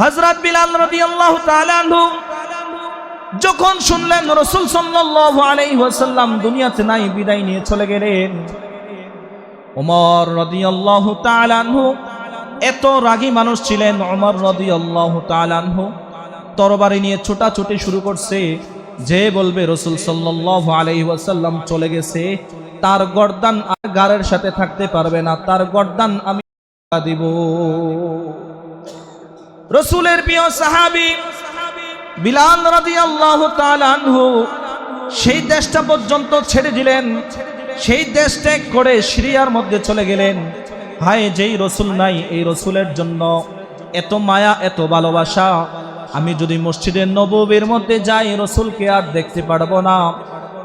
হজরত বিলাল তাআলা আনহু যখন শুনলেন রসুল সাল্লাল্লাহু আলাইহি ওয়াসাল্লাম দুনিয়াতে নাই, বিদায় নিয়ে চলে গেলেন। ওমর রাদিয়াল্লাহু তাআলা আনহু এত রাগী মানুষ ছিলেন ওমর রাদিয়াল্লাহু তাআলা আনহু তরবারি নিয়ে ছোটাছুটি শুরু করছে। যে বলবে রসুল সাল্লাল্লাহু আলাইহি ওয়াসাল্লাম চলে গেছে, তার গর্দান আর গারের সাথে থাকতে পারবে না, তার গর্দান আমি দিব। রসুলের প্রিয় সাহাবি বিলাল তাআলা আনহু সেই দেশটা পর্যন্ত ছেড়ে দিলেন। সেই দেশ ত্যাগ করে সিরিয়ার মধ্যে চলে গেলেন। হায়, যেই রসুল নাই, এই রসুলের জন্য এত মায়া, এত ভালোবাসা। আমি যদি মসজিদের নববীর মধ্যে যাই, রসুলকে আর দেখতে পারব না।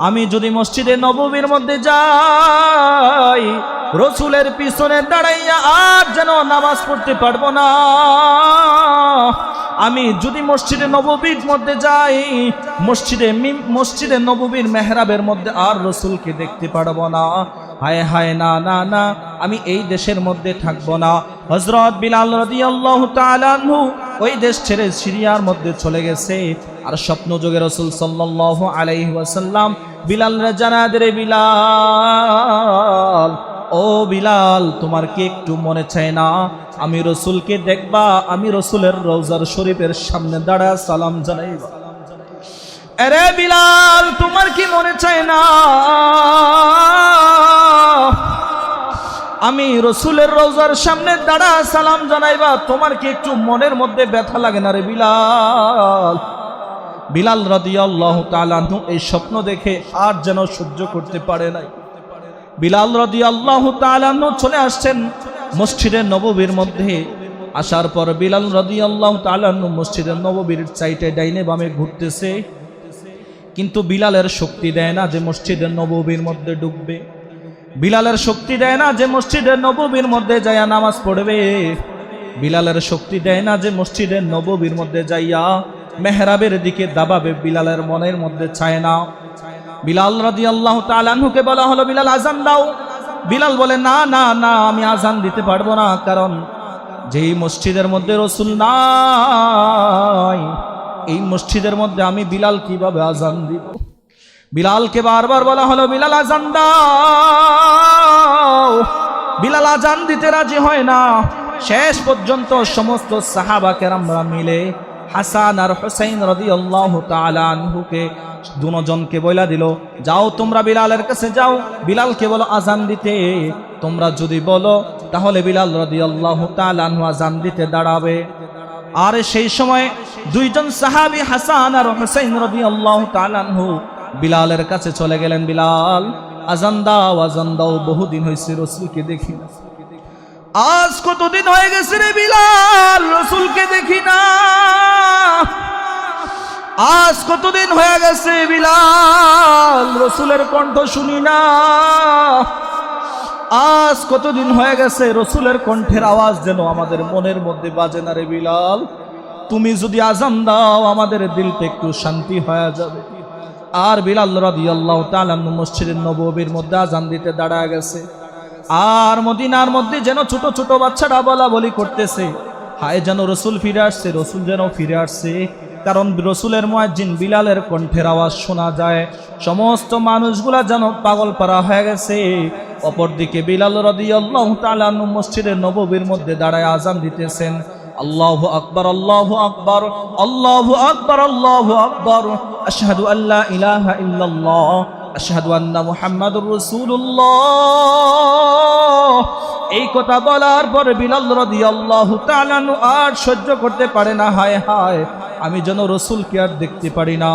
আমি যদি মসজিদে নববীর মধ্যে যাই রসুলের পিছনে দাঁড়াইয়া আর যেন নামাজ পড়তে পারব না। আমি যদি মসজিদে নববীর মধ্যে যাই, মসজিদে মসজিদে নববীর মেহরাবের মধ্যে আর রসুলকে দেখতে পারব না। হায় হায়, না না না, আমি এই দেশের মধ্যে থাকব না। হজরত বিলাল রাদিয়াল্লাহু তাআলা আনহু ওই দেশ ছেড়ে সিরিয়ার মধ্যে চলে গেছে। আর স্বপ্ন যোগে রসুল সাল্লাল্লাহু আলাইহি বিলাল রে জানা বিলাল ও বিলাল, তোমার কি একটু মনে চায় না? আমি রসুলকে দেখবা, আমি রসুলের রোজার শরীফের সামনে দাঁড়া সালাম জানাইবা আরে বিলাল, তোমার কি মনে চায় না? আমি রসুলের রোজার সামনে দাঁড়া সালাম জানাইবা, তোমার কি একটু মনের মধ্যে ব্যথা লাগে না রে বিলাল? বিলাল রাদিয়াল্লাহু তাআলা এই স্বপ্ন দেখে আর যেন সহ্য করতে পারে নাই। বিলাল রাদিয়াল্লাহু আল্লাহ চলে আসছেন মসজিদের নববীর মধ্যে। আসার পর বিলাল রাদিয়াল্লাহু আল্লাহ আনহু মসজিদের নববীর চাইটে ডাইনে বামে ঘুরতেছে। কিন্তু বিলালের শক্তি দেয় না যে মসজিদের নববীর মধ্যে ডুববে। বিলালের শক্তি দেয় না যে মসজিদের নববীর মধ্যে যাইয়া নামাজ পড়বে। বিলালের শক্তি দেয় না যে মসজিদের নববীর মধ্যে যাইয়া মেহরাবের দিকে দাবাবে। বিলালের মনের মধ্যে চায় না। বিলাল রাদি আল্লাহ তালানহুকে বলা হলো, বিলাল আজান দাও। বিলাল বলে, না না না, আমি আজান দিতে পারব না, কারণ যেই মসজিদের মধ্যে রসুল নাই, এই মসজিদের মধ্যে আমি বিলাল কীভাবে আজান দিব? বিলালকে বারবার বলা হলো, বিলাল আজান দাও। বিলাল আজান দিতে রাজি হয় না। শেষ পর্যন্ত সমস্ত সাহাবা কেরামরা মিলে হাসান আর হোসাইন রদি আল্লাহ আনহুকে দুজনকে বইলা দিল, যাও তোমরা বিলালের কাছে যাও, বিলালকে বলো আজান দিতে। তোমরা যদি বলো, তাহলে বিলাল রদি আল্লাহ আনহু আজান দিতে দাঁড়াবে। আর সেই সময় দুইজন সাহাবি হাসান আর হোসেন রদি আল্লাহ তালানহু বিলালের কাছে চলে গেলেন, বিলাল, আজান দাও আজান দাও, বহুদিন হয়েছে রসুলকে দেখি না। আজ কতদিন হয়ে গেছে রে বিলাল? রসুলকে দেখি না। আজ কতদিন হয়ে গেছে বিলাল? রসুলের কণ্ঠ শুনি না। আজ কতদিন হয়ে গেছে রসুলের কণ্ঠের আওয়াজ যেন আমাদের মনের মধ্যে বাজে না রে বিলাল? তুমি যদি আজান দাও, আমাদের দিলটা একটু শান্তি হয়ে যাবে। আর বিলাল রাদি আল্লাহ তালান্ন মসজিদের নববীর মধ্যে আজান দিতে দাঁড়া গেছে। আর মদিনার মধ্যে যেন ছোট ছোট বাচ্চারা বলা বলি করতেছে। হায় যেন রসুল ফিরে আসছে, রসুল যেন ফিরে আসছে। কারণ রসুলের ময়াজিন বিলালের কণ্ঠের আওয়াজ শোনা যায়। সমস্ত মানুষগুলা যেন পাগল পারা হয়ে গেছে। অপরদিকে বিলাল রদি আল্লাহ তালান্ন মসজিদের নববীর মধ্যে দাঁড়ায় আজান দিতেছেন। আল্লাহ আকবর আল্লাহ আকবর আল্লাহ আকবর আল্লাহ আকবর। আশহাদু আল্লাহ ইলাহা ইল্লাল্লাহ। এই কথা বলার পর বিলাল রাদিয়াল্লাহু তাআলা আর সহ্য করতে পারে না হায় হায়। আমি যেন রসুলকে আর দেখতে পারি না।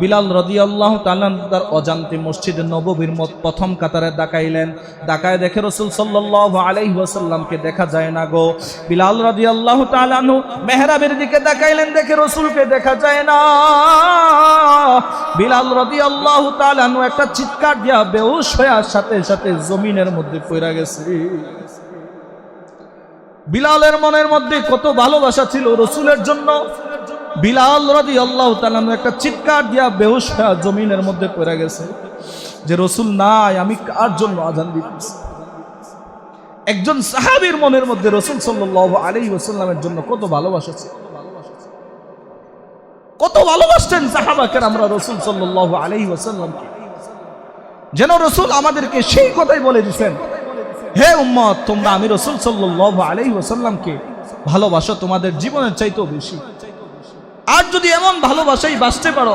বিলাল রদি আল্লাহ তার অজান্তে মসজিদে নববীর মত প্রথম কাতারে ডাকাইলেন ডাকায় দেখে রসুল সাল্লাহ আলাইহি ওয়াসাল্লামকে দেখা যায় না গো। বিলাল রদি আল্লাহ তালানু মেহরাবের দিকে দেখাইলেন, দেখে রসুলকে দেখা যায় না। বিলাল রদি আল্লাহ তালানু একটা চিৎকার দিয়া বেহুশ হওয়ার সাথে সাথে জমিনের মধ্যে পড়া গেছে। বিলালের মনের মধ্যে কত ভালোবাসা ছিল রসুলের জন্য। বিলাল রাদি আল্লাহ তালানু একটা চিৎকার দিয়া বেহুশ জমিনের মধ্যে পড়ে গেছে যে, রসুল নাই, আমি কার জন্য আজান দিতেছি একজন সাহাবীর মনের মধ্যে রসুল সাল্লাহ আলী ওসাল্লামের জন্য কত ভালোবাসা ছিল। কত ভালোবাসতেন সাহাবাকের আমরা রসুল সাল্লাহ আলহি ওসাল্লামকে যেন রসুল আমাদেরকে সেই কথাই বলে দিচ্ছেন হে উম্মত, তোমরা আমি রসুল সাল্লাহ আলহি ওসাল্লামকে ভালোবাসো তোমাদের জীবনের চাইতেও বেশি। আর যদি এমন ভালোবাসাই বাঁচতে পারো,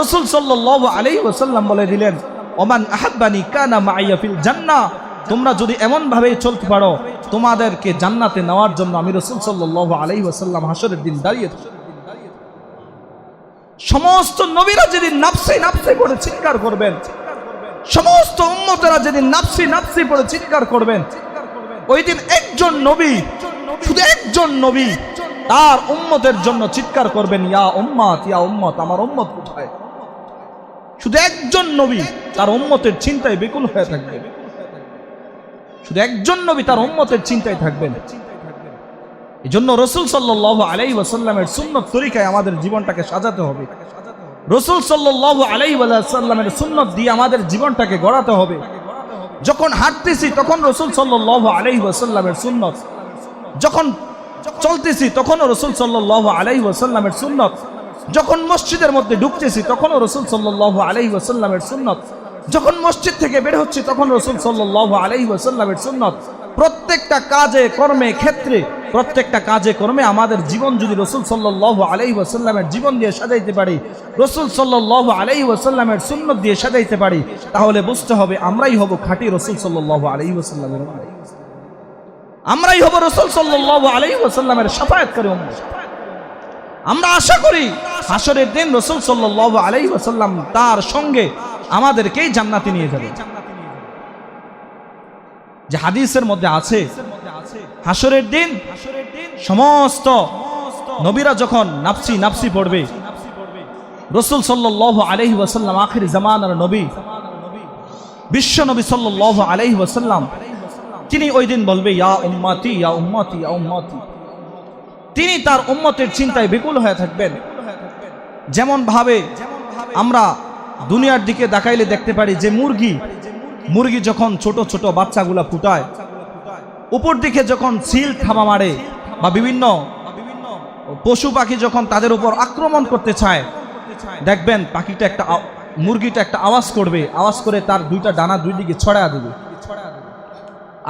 রসুল সাল্লাহ ওসাল্লাম বলে দিলেন, ওমান আহাব্বানি কানা মাইয়া ফিল জান্নাহ তোমরা যদি এমন ভাবে চলতে পারো, তোমাদেরকে জান্নাতে নেওয়ার জন্য আমি রসুল সাল্লাহ আলহি ওসাল্লাম হাসরের দিন দাঁড়িয়ে সমস্ত নবীরা যেদিন নাপসে নাপসে পড়ে চিৎকার করবেন, সমস্ত উম্মতেরা যেদিন নাপসি নাপসি পড়ে চিৎকার করবেন, ওই দিন একজন নবী, শুধু একজন নবী তার উম্মতের জন্য চিৎকার করবেন, ইয়া উম্মাত, ইয়া উম্মত, আমার উম্মত কোথায়? শুধু একজন নবী তার উম্মতের চিন্তায় বিকুল হয়ে থাকবেন। শুধু একজন নবী তার উম্মতের চিন্তায় থাকবেন। এই জন্য রসুল সাল্লাহ আলাই ওয়াসাল্লামের সুন্নত তরিকায় আমাদের জীবনটাকে সাজাতে হবে। রসুল সাল্লাহ আলাই ওয়াসাল্লামের সুন্নত দিয়ে আমাদের জীবনটাকে গড়াতে হবে। যখন হাঁটতেছি তখন রসুল সাল্লাহ আলাই ওয়াসাল্লামের সুন্নত, যখন চলতেছি, তখনও রসুল সাল্লাহ আলাই ওয়াসাল্লামের সুন্নত। যখন মসজিদের মধ্যে ঢুকতেছি, তখনও রসুল সাল্লাহ আলাই ওয়াসাল্লামের সুন্নত। যখন মসজিদ থেকে বের হচ্ছে, তখন রসুল সাল্লাহ আলাই ওয়াসাল্লামের সুন্নত। প্রত্যেকটা কাজে, কর্মে, ক্ষেত্রে, প্রত্যেকটা কাজে, কর্মে আমাদের জীবন যদি রসুল সাল্লাহ আলাই ওয়াসাল্লামের জীবন দিয়ে সাজাইতে পারি, রসুল সাল্লাহ আলাই ওয়াসাল্লামের সুন্নত দিয়ে সাজাইতে পারি, তাহলে বুঝতে হবে আমরাই হব খাঁটি রসুল সাল্লাহ আলাই ওয়াসাল্লামের আমরাই হব রসুল সাল্লাহ আলাই সাফায়াতকারী উম্মত। আমরা আশা করি হাসরের দিন রসুল সাল্লাহ আলাই ওয়াসাল্লাম তার সঙ্গে আমাদেরকেই জান্নাতে নিয়ে যাবে। যে হাদিসের মধ্যে আছে হাসরের দিন সমস্ত নবীরা যখন নাপসি নাপসি পড়বে, রসুল সাল্লাহ আলহি ওয়াসাল্লাম আখির জামানার নবী, বিশ্ব নবী সাল্লাহ আলহি ওয়াসাল্লাম তিনি ওই দিন বলবে, ইয়া উম্মাতি ইয়া উম্মাতি ইয়া উম্মাতি। তিনি তার উম্মতের চিন্তায় বিপুল হয়ে থাকবেন। যেমন ভাবে আমরা দুনিয়ার দিকে দেখাইলে দেখতে পারি যে মুরগি মুরগি যখন ছোট ছোট বাচ্চাগুলা ফুটায়, উপর দিকে যখন সিল থামা মারে বা বিভিন্ন পশু পাখি যখন তাদের উপর আক্রমণ করতে চায়, দেখবেন পাখিটা একটা মুরগিটা একটা আওয়াজ করবে, আওয়াজ করে তার দুইটা ডানা দুই দিকে ছড়া দেবে।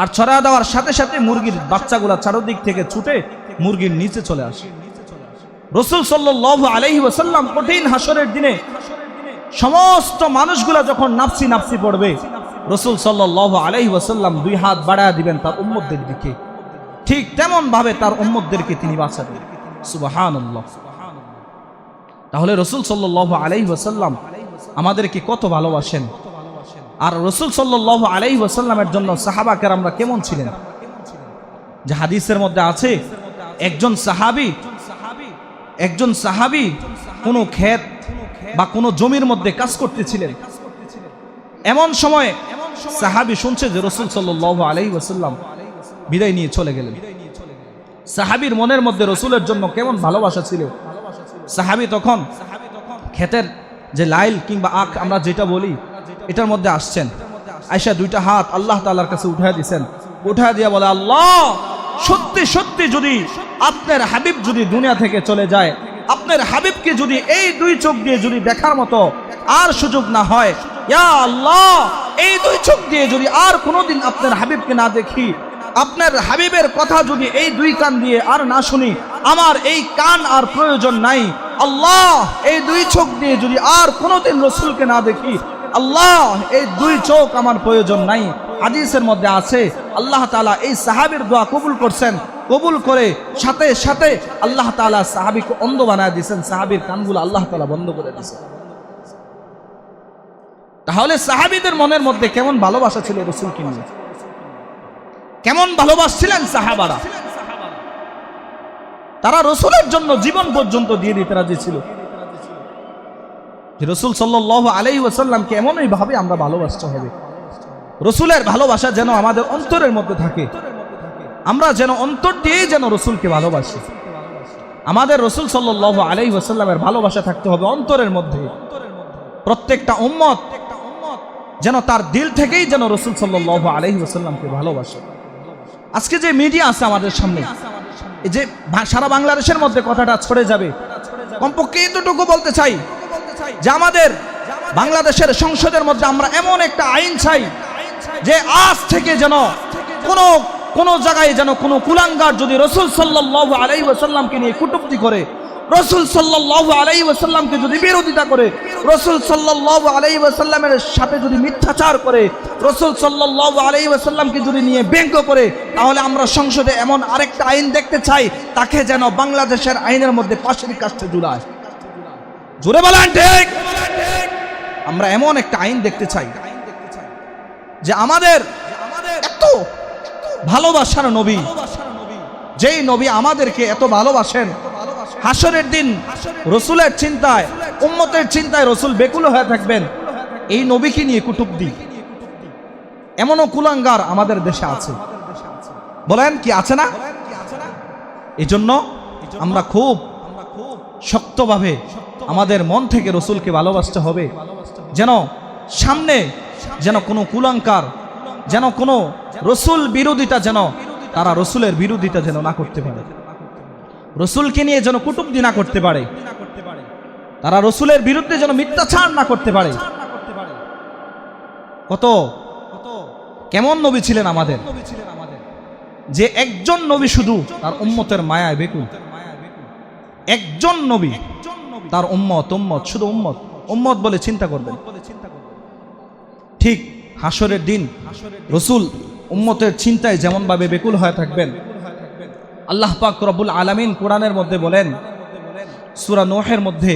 আর ছড়া দেওয়ার সাথে সাথে মুরগির বাচ্চাগুলা চারদিক থেকে ছুটে মুরগির নিচে চলে আসে। রসুল সাল্লাহ আলহি ওসাল্লাম কঠিন হাসরের দিনে সমস্ত মানুষগুলা যখন নাপসি নাপসি পড়বে, রসুল সাল্লাহ আলহি ওসাল্লাম দুই হাত বাড়ায় দিবেন তার উম্মতদের দিকে। ঠিক তেমন ভাবে তার উম্মতদেরকে তিনি বাঁচাবেন। সুবাহান তাহলে রসুল সাল্লাহ আলহি ওসাল্লাম আমাদেরকে কত ভালোবাসেন? আর রসুল সাল্লাহ আলহি ওসাল্লামের জন্য সাহাবা কেরামরা কেমন ছিলেন? যে হাদিসের মধ্যে আছে, একজন সাহাবি একজন সাহাবি কোনো ক্ষেত বা কোনো জমির মধ্যে কাজ করতেছিলেন। এমন সময় সাহাবি শুনছে যে রসুল সাল্লাহ আলহি ওসাল্লাম বিদায় নিয়ে চলে গেলেন। সাহাবির মনের মধ্যে রসুলের জন্য কেমন ভালোবাসা ছিল? সাহাবি তখন ক্ষেতের যে লাইল কিংবা আখ, আমরা যেটা বলি এটার মধ্যে আসছেন। আয়সা দুইটা হাত আল্লাহ তালার কাছে উঠায় দিছেন। উঠায় দিয়ে বলে, আল্লাহ, সত্যি সত্যি যদি আপনার হাবিব যদি দুনিয়া থেকে চলে যায়, আপনার হাবিবকে যদি এই দুই চোখ দিয়ে যদি দেখার মতো আর সুযোগ না হয়, ইয়া আল্লাহ, এই দুই চোখ দিয়ে যদি আর কোনোদিন আপনার হাবিবকে না দেখি, আপনার হাবিবের কথা যদি এই দুই কান দিয়ে আর না শুনি, আমার এই কান আর প্রয়োজন নাই। আল্লাহ, এই দুই চোখ দিয়ে যদি আর কোনোদিন রসুলকে না দেখি আল্লাহ, এই দুই চোখ আমার প্রয়োজন নাই। হাদিসের মধ্যে আছে, আল্লাহ তাআলা এই সাহাবীর দোয়া কবুল করছেন। কবুল করে সাথে সাথে আল্লাহ তাআলা সাহাবীকে অন্ধ বানায় দিয়েছেন। সাহাবীর কানগুলো আল্লাহ তাআলা বন্ধ করে দিয়েছেন। তাহলে সাহাবীদের মনের মধ্যে কেমন ভালোবাসা ছিল রসুলকে নিয়ে? কেমন ভালোবাসছিলেন সাহাবারা? তারা রসুলের জন্য জীবন পর্যন্ত দিয়ে দিতে রাজি ছিল। যে রসুল সাল্লাহ আলাই ওয়াসাল্লামকে এমনই ভাবে আমরা ভালোবাসতে হবে। রসুলের ভালোবাসা যেন আমাদের অন্তরের মধ্যে থাকে। আমরা যেন অন্তর দিয়েই যেন রসুলকে ভালোবাসি। আমাদের রসুল সাল্লাহ আলাই ওয়াসাল্লামের ভালোবাসা থাকতে হবে অন্তরের মধ্যে। প্রত্যেকটা উম্মত যেন তার দিল থেকেই যেন রসুল সাল্লাহ আলহি ওসাল্লামকে ভালোবাসে। আজকে যে মিডিয়া আছে আমাদের সামনে, এই যে সারা বাংলাদেশের মধ্যে কথাটা ছড়ে যাবে। কমপক্ষে এতটুকু বলতে চাই যে আমাদের বাংলাদেশের সংসদের মধ্যে আমরা এমন একটা আইন চাই যে আজ থেকে যেন কোনো কোনো জায়গায় যেন কোনো কুলাঙ্গার যদি রসুল সাল্লাল্লাহু আলাইহি ওয়াসাল্লামকে নিয়ে কুটুক্তি করে, রসুল সাল্লাল্লাহু আলাইহি ওয়াসাল্লামকে যদি বিরোধিতা করে, রসুল সাল্লাল্লাহু আলাইহি ওয়াসাল্লামের সাথে যদি মিথ্যাচার করে, রসুল সাল্লাল্লাহু আলাইহি ওয়াসাল্লামকে যদি নিয়ে ব্যঙ্গ করে, তাহলে আমরা সংসদে এমন আরেকটা আইন দেখতে চাই, তাকে যেন বাংলাদেশের আইনের মধ্যে পাশের কাছে জুড়ায়। জোরে বলেন ঠিক। আমরা এমন একটা আইন দেখতে চাই যে আমাদের এত ভালোবাসার নবী, যেই নবী আমাদেরকে এত ভালোবাসেন। হাসরের দিন রসুলের চিন্তায়, উম্মতের চিন্তায় রসুল বেকুল হয়ে থাকবেন। এই নবীকে নিয়ে কুটুব্দি। এমনও কুলাঙ্গার আমাদের দেশে আছে। বলেন কি আছে না? এই জন্য আমরা খুব শক্তভাবে আমাদের মন থেকে রসুলকে ভালোবাসতে হবে। যেন সামনে যেন কোনো কুলাঙ্কার, যেন কোনো রসুল বিরোধিতা যেন তারা রসুলের বিরোধিতা যেন না করতে পারে। রসুলকে নিয়ে যেন কুটুব্দি না করতে পারে। তারা রসুলের বিরুদ্ধে যেন মিথ্যাচার না করতে পারে। কত কেমন নবী ছিলেন আমাদের। যে একজন নবী শুধু তার উম্মতের মায়ায় বেকুল। একজন নবী তার উম্মত উম্মত, শুধু উম্মত। উম্মত বলে চিন্তা করবেন। ঠিক হাসরের দিন রসুল উম্মতের চিন্তায় যেমনভাবে বেকুল হয়ে থাকবেন, আল্লাহ পাক রব্বুল আলামিন কোরআনের মধ্যে বলেন, সূরা নোহের মধ্যে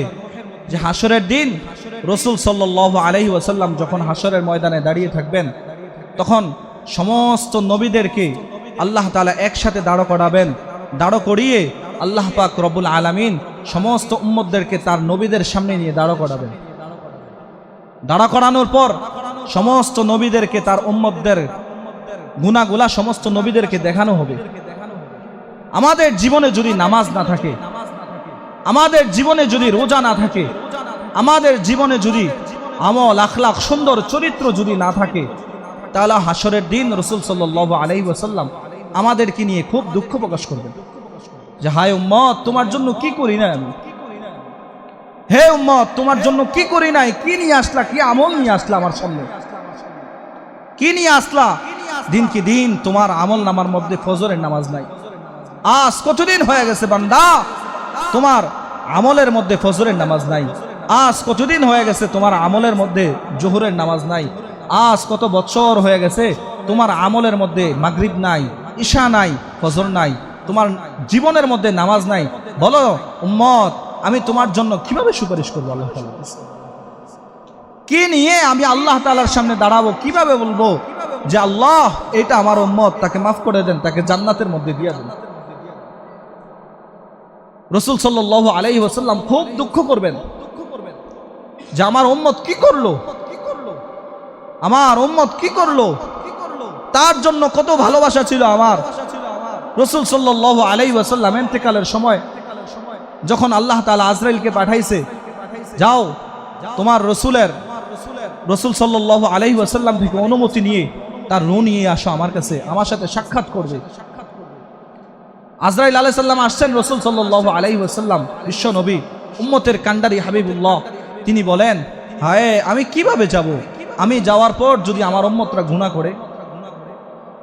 যে হাসরের দিন রসুল সাল্লাল্লাহু আলাইহি ওয়াসাল্লাম যখন হাসরের ময়দানে দাঁড়িয়ে থাকবেন, তখন সমস্ত নবীদেরকে আল্লাহ তালা একসাথে দাঁড় করাবেন, দাঁড় করিয়ে আল্লাহ পাক রব্বুল আলামিন সমস্ত উম্মতদেরকে তার নবীদের সামনে নিয়ে দাঁড় করাবেন। দাঁড়া করানোর পর সমস্ত নবীদেরকে তার উম্মতদের গুনাগুলা সমস্ত নবীদেরকে দেখানো হবে। আমাদের জীবনে যদি নামাজ না থাকে, আমাদের জীবনে যদি রোজা না থাকে, আমাদের জীবনে যদি আমল, আখলাখ, সুন্দর চরিত্র যদি না থাকে, তাহলে হাসরের দিন রসুল সাল্লাহ আলাই ওসাল্লাম আমাদেরকে নিয়ে খুব দুঃখ প্রকাশ করবেন। যে, হায় উম্মত, তোমার জন্য কি করি না আমি? হে উম্মত, তোমার জন্য কি করি নাই? কি নিয়ে আসলা? কি আমল নিয়ে আসলা আমার সামনে? কি নিয়ে আসলা? দিন কি দিন তোমার আমল নামার মধ্যে ফজরের নামাজ নাই। আজ কতদিন হয়ে গেছে বান্দা? তোমার আমলের মধ্যে ফজরের নামাজ নাই। আজ কতদিন হয়ে গেছে তোমার আমলের মধ্যে জোহরের নামাজ নাই? আজ কত বছর হয়ে গেছে তোমার আমলের মধ্যে মাগরিব নাই, ঈশা নাই, ফজর নাই। তোমার জীবনের মধ্যে নামাজ নাই। বলো, উম্মত, আমি তোমার জন্য কীভাবে সুপারিশ করব আল্লাহ? কি নিয়ে আমি আল্লাহ তালার সামনে দাঁড়াবো? কীভাবে বলব যে আল্লাহ, এটা আমার উম্মত, তাকে মাফ করে দেন, তাকে জান্নাতের মধ্যে দিয়ে দেন। রসুল সাল্লাহ আলাই ওসাল্লাম খুব দুঃখ করবেন যে আমার উম্মত কি করল? আমার উম্মত কি করল? তার জন্য কত ভালোবাসা ছিল আমার। রসুল সাল্লাহ আলাই ওয়াসাল্লাম এন্তেকালের সময় যখন আল্লাহ তালা আজরাইলকে পাঠাইছে, যাও, তোমার রসুলের রসুল সাল্লাহ আলাই ওয়াসাল্লাম থেকে অনুমতি নিয়ে তার রু নিয়ে আসো আমার কাছে, আমার সাথে সাক্ষাৎ করবে। আজরাইল আলাই সাল্লাম আসছেন রসুল সাল্লাহ আলাই ওয়াসাল্লাম, বিশ্ব নবী, উম্মতের কান্ডারি হাবিবুল্লাহ। তিনি বলেন, হায়, আমি কীভাবে যাব? আমি যাওয়ার পর যদি আমার উম্মতরা ঘুণা করে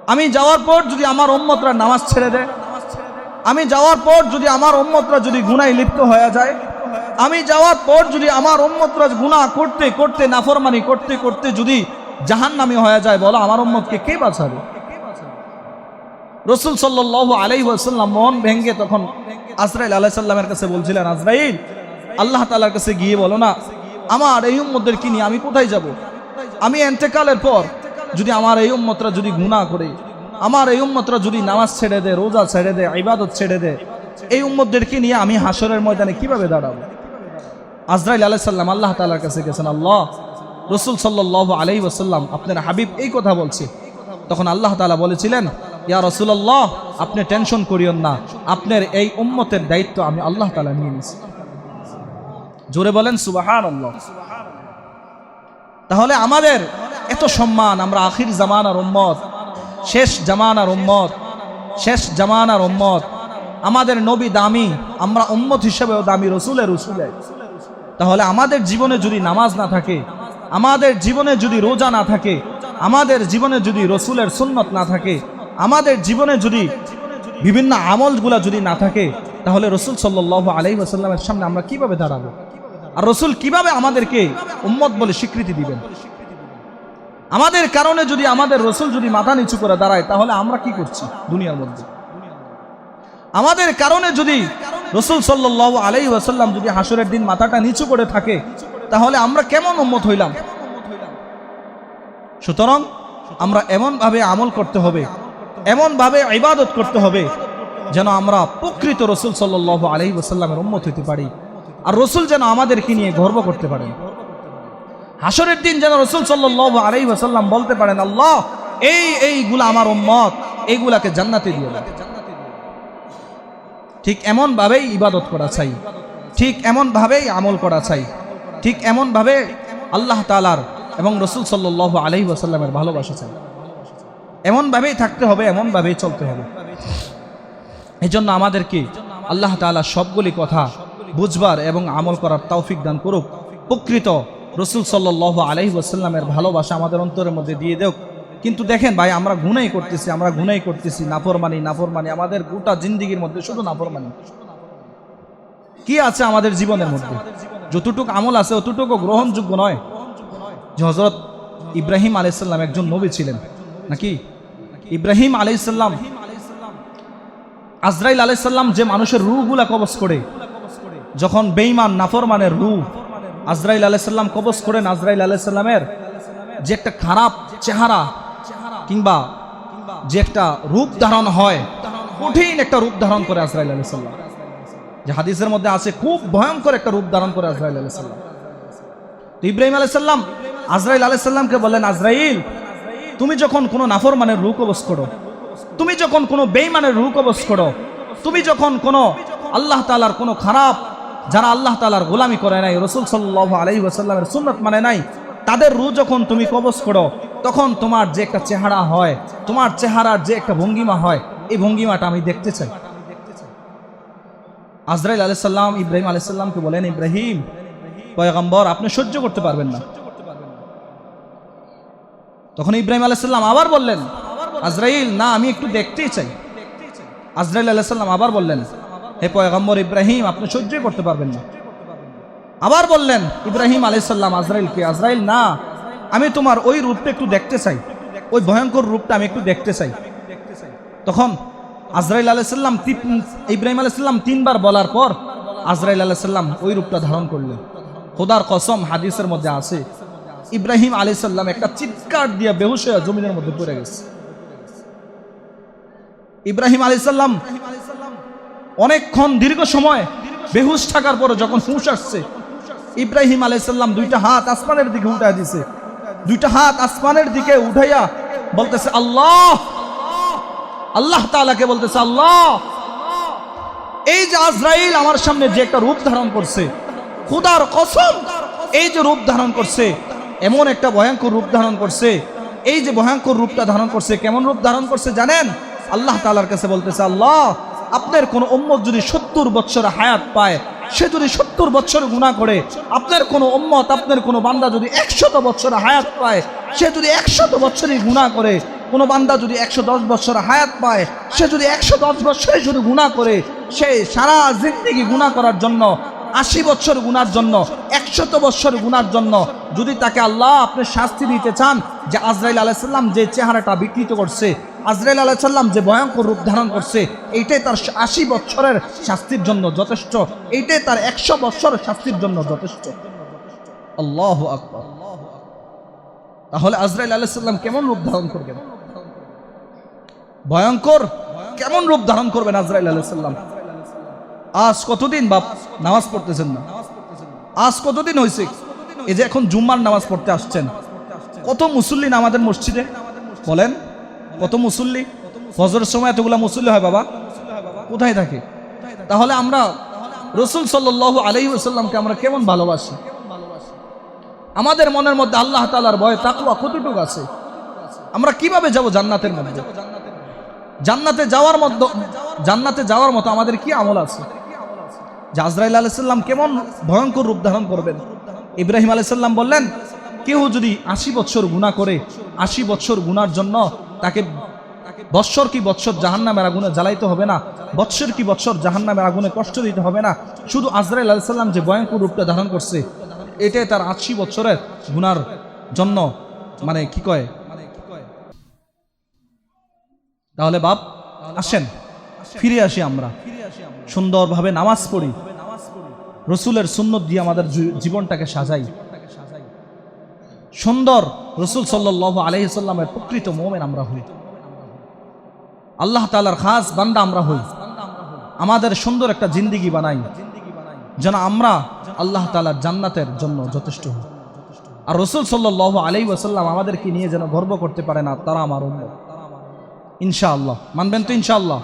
আমি যাওয়ার পর যদি আমার উম্মতরা নামাজ ছেড়ে দেয়, আমি যাওয়ার পর যদি আমার উম্মতরা যদি গুনায় লিপ্ত হয়ে যায়, আমি যাওয়ার পর যদি আমার উম্মতরা গুনাহ করতে করতে, নাফরমানি করতে করতে যদি জাহান্নামি হয়ে যায়, বলো আমার উম্মতকে কে বাঁচাবে? রসুল সাল্লাহ আলাই ওয়াসাল্লাম মন ভেঙ্গে তখন আজরাইল আলাহ সাল্লামের কাছে বলছিলেন, আজরাইল, আল্লাহ তালার কাছে গিয়ে বলো না, আমার এই উম্মতদের কি নিয়ে আমি কোথায় যাব? আমি এন্তেকালের পর যদি আমার এই উম্মতরা যদি গুনাহ করে, আমার এই উম্মতরা যদি নামাজ ছেড়ে দেয়, রোজা ছেড়ে দেয়, ইবাদত ছেড়ে দেয়, এই উম্মতদেরকে নিয়ে আমি হাসরের ময়দানে কীভাবে দাঁড়াবো? আজরাইল আলাহ সাল্লাম আল্লাহ তালার কাছে গেছেন, আল্লাহ, রসুল সাল্লাহ আলাই ওসাল্লাম আপনার হাবিব এই কথা বলছে। তখন আল্লাহ তালা বলেছিলেন, ইয়া রসুল্লাহ আপনি টেনশন করিয়েন না, আপনার এই উম্মতের দায়িত্ব আমি আল্লাহ তালা নিয়ে নিছি। জোরে বলেন সুবাহান আল্লাহ তাহলে আমাদের এত সম্মান, আমরা আখির জামানার উম্মত। শেষ জামানার উম্মত। শেষ জামানার উম্মত। আমাদের নবী দামি, আমরা উম্মত হিসেবেও দামি, রসুলের রসুলের তাহলে আমাদের জীবনে যদি নামাজ না থাকে, আমাদের জীবনে যদি রোজা না থাকে, আমাদের জীবনে যদি রসুলের সুন্নত না থাকে, আমাদের জীবনে যদি বিভিন্ন আমলগুলা যদি না থাকে, তাহলে রসুল সাল্লাহ আলাই আসাল্লামের সামনে আমরা কীভাবে দাঁড়াবো? আর রসুল কীভাবে আমাদেরকে উম্মত বলে স্বীকৃতি দিবেন? আমাদের কারণে যদি আমাদের রসুল যদি মাথা নিচু করে দাঁড়ায়, তাহলে আমরা কি করছি দুনিয়ার মধ্যে? আমাদের কারণে যদি রসুল সাল্লাহ আলাই ওয়াসাল্লাম যদি হাসরের দিন মাথাটা নিচু করে থাকে, তাহলে আমরা কেমন উম্মত হইলাম? সুতরাং আমরা এমনভাবে আমল করতে হবে, এমনভাবে ইবাদত করতে হবে, যেন আমরা প্রকৃত রসুল সাল্লাহ আলহি ওসাল্লামের উম্মত হইতে পারি। আর রসুল যেন আমাদেরকে নিয়ে গর্ব করতে পারেন। হাসরের দিন যেন রসুল সাল্লাহ আলহি ওসাল্লাম বলতে পারেন, আল্লাহ, এই এইগুলা আমার উম্মত, এইগুলাকে জান্নাতে দিয়ে দেয় ঠিক এমনভাবেই ইবাদত করা চাই। ঠিক এমনভাবেই আমল করা চাই। ঠিক এমনভাবে আল্লাহ তালার এবং রসুল সাল্লাহ আলহি ওসাল্লামের ভালোবাসা চাই। এমনভাবেই থাকতে হবে এমনভাবেই চলতে হবে। এই জন্য আমাদেরকে আল্লাহ তালা সবগুলি কথা বুঝবার এবং আমল করার তৌফিক দান করুক। প্রকৃত রসুল সাল্লাহ আলহি ওসাল্লামের ভালোবাসা আমাদের অন্তরের মধ্যে দিয়ে দেওক কিন্তু দেখেন ভাই, আমরা গুনাই করতেছি, আমরা গুনাই করতেছি, নাফরমানি নাফরমানি, আমাদের গোটা জিন্দিগির মধ্যে শুধু নাফরমানি। কি আছে আমাদের জীবনের মধ্যে? যতটুকু আমল আছে, অতটুকু গ্রহণযোগ্য নয়। যে হজরত ইব্রাহিম আলাইসাল্লাম একজন নবী ছিলেন, নাকি? ইব্রাহিম আলাইসাল্লাম আজরাইল আলাইসাল্লাম যে মানুষের রুগুলা কবজ করে, যখন বেইমান নাফরমানের রু আজরাইল আলাইসাল্লাম কবজ করেন আজরাইল আলাইসাল্লামের যে একটা খারাপ চেহারা কিংবা যে একটা রূপ ধারণ হয়, কঠিন একটা রূপ ধারণ করে আজরাইল আলাইসাল্লাম যে হাদিসের মধ্যে আছে, খুব ভয়ঙ্কর একটা রূপ ধারণ করে আজরাইল আলাইসাল্লাম তো ইব্রাহিম আলাইসাল্লাম আজরাইল আলাইসাল্লামকে বললেন, আজরাইল, তুমি যখন কোনো নাফরমানের রূপ কবজ করো, তুমি যখন কোনো বেইমানের রূপ কবজ করো, তুমি যখন কোনো আল্লাহ তালার কোনো খারাপ যারা আল্লাহ তালার গোলামি করে নাই, রসুল সাল্লাহ আলহি সুন্নত মানে নাই, তাদের রু যখন তুমি কবজ করো, তখন তোমার যে একটা চেহারা হয়, তোমার চেহারার যে একটা ভঙ্গিমা হয়, এই ভঙ্গিমাটা আমি দেখতে চাই। আজরাইল আলাইসাল্লাম ইব্রাহিম আলাইসাল্লামকে বলেন, ইব্রাহিম, পয়গম্বর, আপনি সহ্য করতে পারবেন না। তখন ইব্রাহিম আলাইসাল্লাম আবার বললেন, আজরাইল, না, আমি একটু দেখতেই চাই। আজরাইল আলাইসাল্লাম আবার বললেন হে পয়গম্বর ইব্রাহিম, আপনি সহ্যই করতে পারবেন না। আবার বললেন, ইব্রাহিম আলাইসাল্লাম আজরাইলকে আজরাইল, না, আমি তোমার ওই রূপটা একটু দেখতে চাই। ওই ভয়ঙ্কর রূপটা আমি একটু দেখতে চাই। তখন আজরাইল আলাইসাল্লাম ইব্রাহিম আলাইসাল্লাম তিনবার বলার পর আজরাইল আলাইসাল্লাম ওই রূপটা ধারণ করলেন। খোদার কসম, হাদিসের মধ্যে আছে, ইব্রাহিম আলাইসাল্লাম একটা চিৎকার দিয়ে বেহুশ জমিনের মধ্যে পড়ে গেছে। ইব্রাহিম আলাইসাল্লাম অনেকক্ষণ দীর্ঘ সময় বেহুশ থাকার পরে যখন হুঁশ আসছে, ইব্রাহিম আলাইসাল্লাম দুইটা হাত আসমানের দিকে উঠাই দিছে। দুইটা হাত আসমানের দিকে উঠাইয়া বলতেছে, আল্লাহ! আল্লাহ তালাকে বলতেছে, আল্লাহ! এই যে আজরাইল আমার সামনে যে একটা রূপ ধারণ করছে, খুদার কসম, এই যে রূপ ধারণ করছে, এমন একটা ভয়ঙ্কর রূপ ধারণ করছে, এই যে ভয়ঙ্কর রূপটা ধারণ করছে, কেমন রূপ ধারণ করছে জানেন? আল্লাহ তালার কাছে বলতেছে, আল্লাহ! আপনার কোন উম্মত যদি সত্তর বছর হায়াত পায়, সে যদি সত্তর বছর গুণা করে, আপনার কোন উম্মত, আপনার কোন বান্দা যদি একশত বছর হায়াত পায়, সে যদি একশত বছরই গুণা করে, কোনো বান্দা যদি একশো দশ বছর হায়াত পায়, সে যদি একশো দশ বছরে যদি গুণা করে, সে সারা জিন্দিগি গুণা করার জন্য আশি বছর গুনার জন্য, একশত বছর গুনার জন্য যদি তাকে আল্লাহ আপনি শাস্তি দিতে চান যে আজরাইল আলাইসাল্লাম যে চেহারাটা বিকৃত করছে, আজরাইল আলাইসাল্লাম যে ভয়ঙ্কর রূপ ধারণ করছে, এইটাই তার আশি বছরের শাস্তির জন্য যথেষ্ট, এইটাই তার একশো বছরের শাস্তির জন্য যথেষ্ট। আল্লাহ আকবর। তাহলে আজরাইল আলাইসাল্লাম কেমন রূপ ধারণ করবেন? ভয়ঙ্কর? কেমন রূপ ধারণ করবেন আজরাইল আলাইসাল্লাম আজ কতদিন বাপ নামাজ পড়তেছেন না? আজ কতদিন হয়েছে এই যে এখন জুম্মার নামাজ পড়তে আসছেন। কত মুসল্লি আমাদের মসজিদে? বলেন, কত মুসল্লি? ফজরের সময় এতগুলা মুসল্লি হয় বাবা। কোথায় থাকে? তাহলে আমরা রসুল সাল্লাহ আলহি আসাল্লামকে আমরা কেমন ভালোবাসি? আমাদের মনের মধ্যে আল্লাহ তালার ভয় তাকুয়া কতটুকু আছে? আমরা কীভাবে যাব জান্নাতের মধ্যে? জান্নাতে যাওয়ার মধ্যে জান্নাতে যাওয়ার মতো আমাদের কি আমল আছে? যে আজরাইল আলাইসাল্লাম কেমন ভয়ঙ্কর রূপ ধারণ করবেন? ইব্রাহিম আলাইসাল্লাম বললেন, কেউ যদি আশি বছর গুণা করে, আশি বছর গুনার জন্য তাকে বৎসর কি বৎসর জাহান্নামের আগুনে জ্বালাইতে হবে না? বৎসর কি বৎসর জাহান্নামের আগুনে কষ্ট দিতে হবে না? শুধু আজরাইল আলাইসাল্লাম যে ভয়ঙ্কর রূপটা ধারণ করছে, এটাই তার আশি বছরের গুনার জন্য মানে কি কয়? তাহলে বাপ, আসেন। ফিরে আসি আমরা। সুন্দরভাবে নামাজ পড়ি। রসুলের সুন্নত দিয়ে আমাদের জীবনটাকে সাজাই। সুন্দর রসুল সাল্লাহ আলহিসাল্লামের প্রকৃত মোমেন আমরা হই। আল্লাহ তালার খাস বান্দা আমরা হই। আমাদের সুন্দর একটা জিন্দিগি বানাই। যেন আমরা আল্লাহ তালার জান্নাতের জন্য যথেষ্ট হই। আর রসুল সাল্লাহ আলাই ওয়াসাল্লাম আমাদেরকে নিয়ে যেন গর্ব করতে পারে না, তারা আমার উন্নত ইনশাআল্লাহ। মানবেন তো ইনশাআল্লাহ?